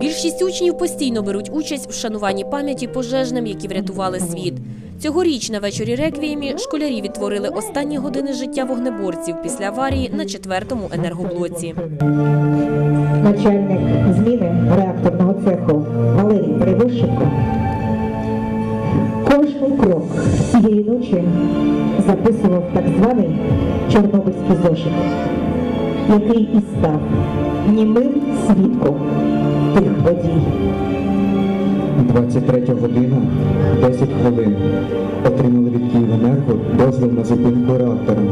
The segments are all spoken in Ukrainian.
Більшість учнів постійно беруть участь в шануванні пам'яті пожежним, які врятували світ. Цьогоріч на вечорі реквіємі школярі відтворили останні години життя вогнеборців після аварії на четвертому енергоблоці. начальник зміни реакторного цеху Валерій Перевозченко кожний крок цієї ночі записував так званий Чорнобильський зошит, який і став німим свідком тих подій. 23 година 10 хвилин. Отримали від Київенерго дозвіл на зупинку реактора.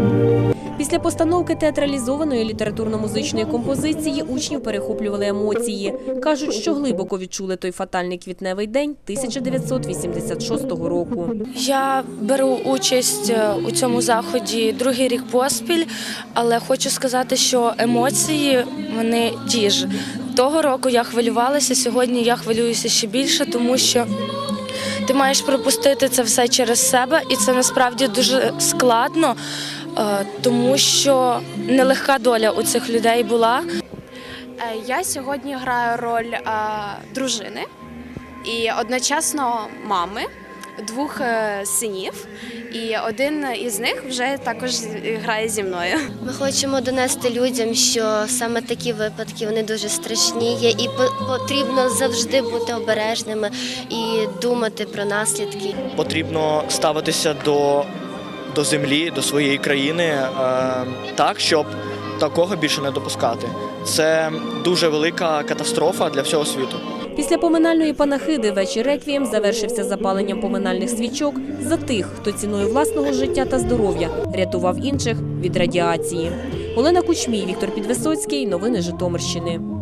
Після постановки театралізованої літературно-музичної композиції учнів перехоплювали емоції. Кажуть, що глибоко відчули той фатальний квітневий день 1986 року. Я беру участь е, у цьому заході другий рік поспіль, але хочу сказати, що емоції вони ті ж. Того року я хвилювалася, сьогодні я хвилююся ще більше, тому що ти маєш пропустити це все через себе, і це насправді дуже складно, е, тому що нелегка доля у цих людей була. Е, Я сьогодні граю роль е, дружини і одночасно мами двох е, синів. І один із них вже також грає зі мною. Ми хочемо донести людям, що саме такі випадки вони дуже страшні є, і по- потрібно завжди бути обережними і думати про наслідки. потрібно ставитися до, до землі, до своєї країни е, так, щоб такого більше не допускати. Це дуже велика катастрофа для всього світу. Після поминальної панахиди вечір реквієм завершився запаленням поминальних свічок за тих, хто ціною власного життя та здоров'я рятував інших від радіації. Олена Кучмій, Віктор Підвисоцький. Новини Житомирщини.